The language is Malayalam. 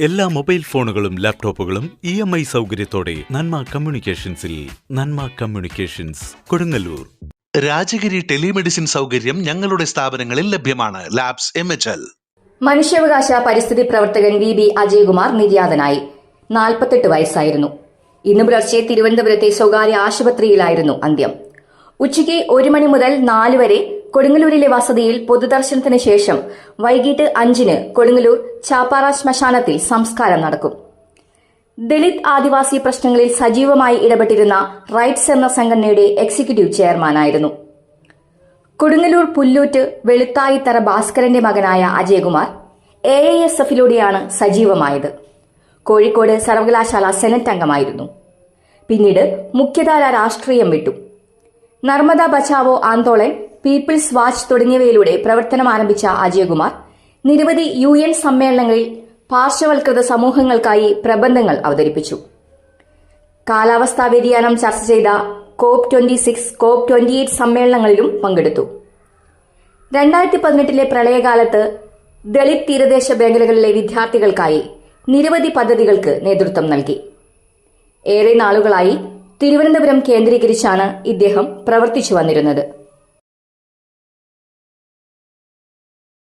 എല്ലാ മൊബൈൽ ഫോണുകളും ലാപ്ടോപ്പുകളും ഇ എം ഐ സൗകര്യത്തോടെ നന്മ കമ്മ്യൂണിക്കേഷൻസിൽ നന്മ കമ്മ്യൂണിക്കേഷൻസ് കൊടുങ്ങല്ലൂർ. രാജഗിരി ടെലിമെഡിസിൻ സൗകര്യം ഞങ്ങളുടെ സ്ഥാപനങ്ങളിൽ ലഭ്യമാണ്. Labs M H L. മനുഷ്യാവകാശ പരിസ്ഥിതി പ്രവർത്തകൻ വി ബി അജയ്കുമാർ നിര്യാതനായി. നാൽപ്പത്തെട്ട് വയസ്സായിരുന്നു. ഇന്ന് പുലർച്ചെ തിരുവനന്തപുരത്തെ സ്വകാര്യ ആശുപത്രിയിലായിരുന്നു അന്ത്യം. ഉച്ചയ്ക്ക് ഒരു മണി മുതൽ നാല് വരെ കൊടുങ്ങല്ലൂരിലെ വസതിയിൽ പൊതുദർശനത്തിന് ശേഷം വൈകിട്ട് അഞ്ചിന് കൊടുങ്ങല്ലൂർ ചാപ്പാറ ശ്മശാനത്തിൽ സംസ്കാരം നടക്കും. ദളിത് ആദിവാസി പ്രശ്നങ്ങളിൽ സജീവമായി ഇടപെട്ടിരുന്ന റൈറ്റ്സ് എന്ന സംഘടനയുടെ എക്സിക്യൂട്ടീവ് ചെയർമാനായിരുന്നു. കൊടുങ്ങല്ലൂർ പുല്ലൂറ്റ് വെളുത്തായിത്തറ ഭാസ്കരന്റെ മകനായ അജയകുമാർ എ ഐ എസ് എഫിലൂടെയാണ് സജീവമായത്. കോഴിക്കോട് സർവകലാശാല സെനറ്റ് അംഗമായിരുന്നു. പിന്നീട് മുഖ്യധാര രാഷ്ട്രീയം വിട്ടു. നർമ്മദ ബച്ചാവോ ആന്തോളൻ പീപ്പിൾസ് വാച്ച് തുടങ്ങിയവയിലൂടെ പ്രവർത്തനം ആരംഭിച്ച അജയകുമാർ നിരവധി യു എൻ സമ്മേളനങ്ങളിൽ പാർശ്വവൽകൃത സമൂഹങ്ങൾക്കായി പ്രബന്ധങ്ങൾ അവതരിപ്പിച്ചു. കാലാവസ്ഥാ വ്യതിയാനം ചർച്ച ചെയ്ത COP twenty six COP twenty eight സമ്മേളനങ്ങളിലും പങ്കെടുത്തു. രണ്ടായിരത്തി പതിനെട്ടിലെ പ്രളയകാലത്ത് ദളിത് തീരദേശ മേഖലകളിലെ വിദ്യാർത്ഥികൾക്കായി നിരവധി പദ്ധതികൾക്ക് നേതൃത്വം നൽകി. ഏറെ നാളുകളായി തിരുവനന്തപുരം കേന്ദ്രീകരിച്ചാണ് ഇദ്ദേഹം പ്രവർത്തിച്ചു വന്നിരുന്നത്.